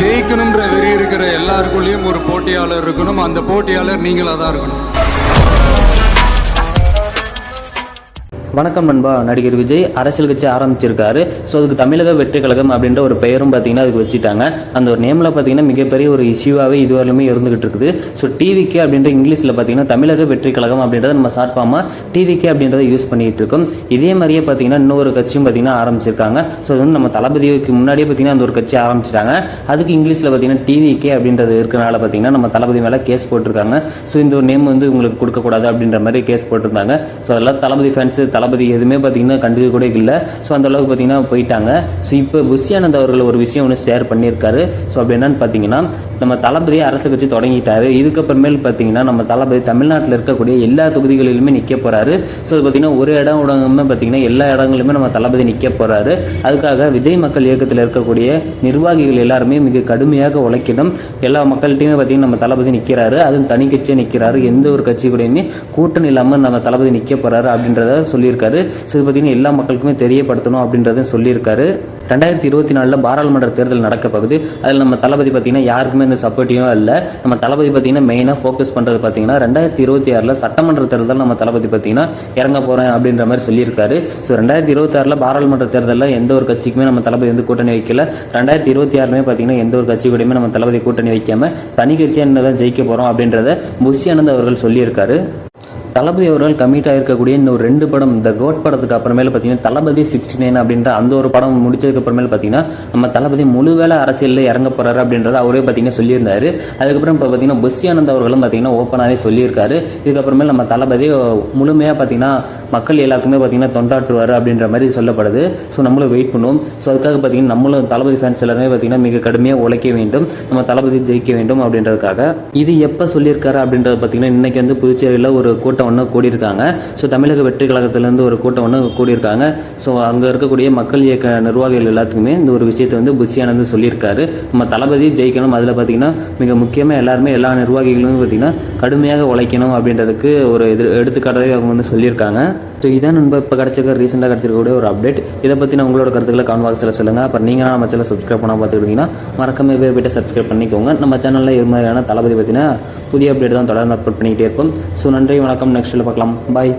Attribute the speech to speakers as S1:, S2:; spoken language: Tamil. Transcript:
S1: ஜெயிக்கணுன்ற வெறி இருக்கிற எல்லாருக்குள்ளேயும் ஒரு போட்டியாளர் இருக்கணும். அந்த போட்டியாளர் நீங்களாக தான் இருக்கணும்.
S2: வணக்கம் நண்பா நடிகர் விஜய் அரசியல் கட்சி ஆரம்பிச்சிருக்காரு. ஸோ அதுக்கு தமிழக வெற்றி கழகம் அப்படின்ற ஒரு பெயரும் பார்த்தீங்கன்னா அதுக்கு வச்சுட்டாங்க. அந்த ஒரு நேமில் பார்த்தீங்கன்னா மிகப்பெரிய ஒரு இஷ்யூவாகவே இதுவரையிலுமே இருந்துகிட்டு இருக்குது. ஸோ டிவிகே அப்படின்ற இங்கிலீஷில் பார்த்தீங்கன்னா தமிழக வெற்றி கழகம் அப்படின்றத நம்ம ஷார்ட் ஃபார்மாக டிவிகே அப்படின்றத யூஸ் பண்ணிகிட்டு இருக்கோம். இதே மாதிரியே பார்த்தீங்கன்னா இன்னொரு கட்சியும் பார்த்தீங்கன்னா ஆரம்பிச்சிருக்காங்க. ஸோ அது வந்து நம்ம தளபதிக்கு முன்னாடியே பார்த்தீங்கன்னா அந்த ஒரு கட்சி ஆரம்பிச்சிட்டாங்க. அதுக்கு இங்கிலீஷில் பார்த்தீங்கன்னா டிவிகே அப்படின்றது இருக்கனால பார்த்தீங்கன்னா நம்ம தளபதி மேலே கேஸ் போட்டிருக்காங்க. ஸோ இந்த ஒரு நேம் வந்து உங்களுக்கு கொடுக்கக்கூடாது அப்படின்ற மாதிரி கேஸ் போட்டிருந்தாங்க. ஸோ அதெல்லாம் தளபதி ஃபேன்ஸு தளபதி எதுவுமே பார்த்தீங்கன்னா கண்டுக்க கூட இல்லை. ஸோ அந்த அளவுக்கு பார்த்தீங்கன்னா போயிட்டாங்க. ஸோ இப்போ புஷியானந்த் அவர்கள் ஒரு விஷயம் ஒன்று ஷேர் பண்ணியிருக்காரு. ஸோ அப்படி என்னன்னு பார்த்தீங்கன்னா நம்ம தளபதி அரசு கட்சி தொடங்கிட்டாரு. இதுக்கப்புறமேல் பார்த்தீங்கன்னா நம்ம தளபதி தமிழ்நாட்டில் இருக்கக்கூடிய எல்லா தொகுதிகளிலுமே நிற்க போகிறாரு ஸோ அது பார்த்தீங்கன்னா ஒரு இடம் ஊடகமே பார்த்தீங்கன்னா எல்லா இடங்களிலுமே நம்ம தளபதி நிற்க போகிறாரு அதுக்காக விஜய் மக்கள் இயக்கத்தில் இருக்கக்கூடிய நிர்வாகிகள் எல்லாருமே மிக கடுமையாக உழைக்கணும். எல்லா மக்கள்கிட்டையுமே பார்த்தீங்கன்னா நம்ம தளபதி நிற்கிறாரு அதுவும் தனி கட்சியாக நிற்கிறாரு எந்த ஒரு கட்சி கூடயுமே கூட்டணி இல்லாமல் நம்ம தளபதி நிற்க போறாரு அப்படின்றத சொல்லியிருக்காரு. ஸோ இது பார்த்தீங்கன்னா எல்லா மக்களுக்குமே தெரியப்படுத்தணும் அப்படின்றதையும் சொல்லியிருக்காரு. ரெண்டாயிரத்தி இருபத்தி நாலில் பாராளுமன்ற தேர்தல் நடக்க போகுது. அதில் நம்ம தளபதி பார்த்தீங்கன்னா யாருக்குமே இந்த சப்போர்ட்டியும் இல்லை. நம்ம தளபதி பார்த்தீங்கன்னா மெயினாக ஃபோக்கஸ் பண்ணுறது பார்த்தீங்கன்னா ரெண்டாயிரத்தி இருபத்தி ஆறில் சட்டமன்ற தேர்தல் நம்ம தளபதி பார்த்தீங்கன்னா இறங்க போகிறேன் அப்படின்ற மாதிரி சொல்லியிருக்காரு. ஸோ ரெண்டாயிரத்தி இருபத்தாறில் பாராளுமன்ற தேர்தலில் எந்த ஒரு கட்சிக்குமே நம்ம தளபதி வந்து கூட்டணி வைக்கல. ரெண்டாயிரத்தி இருபத்தி ஆறுமே பார்த்தீங்கன்னா எந்த ஒரு கட்சி கூடயுமே நம்ம தளபதி கூட்டணி வைக்காம தனி கட்சியாக தான் ஜெயிக்க போகிறோம் அப்படின்றத புஷி ஆனந்த் அவர்கள் சொல்லியிருக்காரு. தளபதி அவர்கள் கமிட் ஆகிருக்கக்கூடிய இந்த ஒரு ரெண்டு படம் இந்த கோட் படத்துக்கு அப்புறமேல பார்த்தீங்கன்னா தளபதி சிக்ஸ்டி நைன் அப்படின்ற அந்த ஒரு படம் முடிச்சதுக்கு அப்புறமேல பார்த்தீங்கன்னா நம்ம தளபதி முழு வேலை அரசியலில் இறங்க போறாரு அப்படின்றத அவரே பார்த்தீங்கன்னா சொல்லியிருந்தாரு. அதுக்கப்புறம் இப்போ பார்த்தீங்கன்னா புஷி ஆனந்த் அவர்களும் பார்த்தீங்கன்னா ஓப்பனாகவே சொல்லியிருக்காரு. இதுக்கப்புறமேல் நம்ம தளபதி முழுமையாக பார்த்தீங்கன்னா மக்கள் எல்லாத்துக்குமே பார்த்தீங்கன்னா தொண்டாற்றுவார் அப்படின்ற மாதிரி சொல்லப்படுது. ஸோ நம்மளும் வெயிட் பண்ணுவோம். ஸோ அதுக்காக பார்த்தீங்கன்னா நம்மளும் தளபதி ஃபேன்ஸ் எல்லாருமே பார்த்தீங்கன்னா மிக கடுமையாக உழைக்க வேண்டும். நம்ம தளபதி ஜெயிக்க வேண்டும் அப்படின்றதுக்காக. இது எப்போ சொல்லியிருக்காரு அப்படின்றது பார்த்தீங்கன்னா இன்னைக்கு வந்து புதுச்சேரியில் ஒரு கூட்டம் கூட்டம் ஒன்று கூடியிருக்காங்க. ஸோ தமிழக வெற்றி கழகத்திலேருந்து ஒரு கூட்டம் ஒன்று கூடியிருக்காங்க. ஸோ அங்கே இருக்கக்கூடிய மக்கள் இயக்க நிர்வாகிகள் எல்லாத்துக்குமே இந்த ஒரு விஷயத்தை வந்து புஷியானந்து சொல்லியிருக்காரு. நம்ம தளபதி ஜெயிக்கணும். அதில் பார்த்தீங்கன்னா மிக முக்கியமாக எல்லாருமே எல்லா நிர்வாகிகளும் பார்த்தீங்கன்னா கடுமையாக உழைக்கணும் அப்படின்றதுக்கு ஒரு எதிர் எடுத்துக்காட்டாக அவங்க வந்து சொல்லியிருக்காங்க. ஸோ இதான் நம்ம இப்போ கிடச்சிருக்க ரீசெண்டாக கிடச்சிருக்கக்கூடிய ஒரு அப்டேட் இதை பற்றி நான் உங்களோட கருத்துக்களை கான் பாக்ஸில் சொல்லுங்கள் அப்புறம் நீங்கள் நம்ம சேனல் சப்ஸ்கிரைப் பண்ணால் பார்த்துக்கிட்டிங்கன்னா மறக்காம போய் போய்ட்டு சப்ஸ்கிரைப் பண்ணிக்கோங்க. நம்ம சேனலில் இது மாதிரியான தளபதி பற்றினா புதிய அப்டேட் தான் தொடர்ந்து அப்லோட் பண்ணிக்கிட்டே இருப்போம். ஸோ நன்றி வணக்கம். நெக்ஸ்ட்டில் பார்க்கலாம். பாய்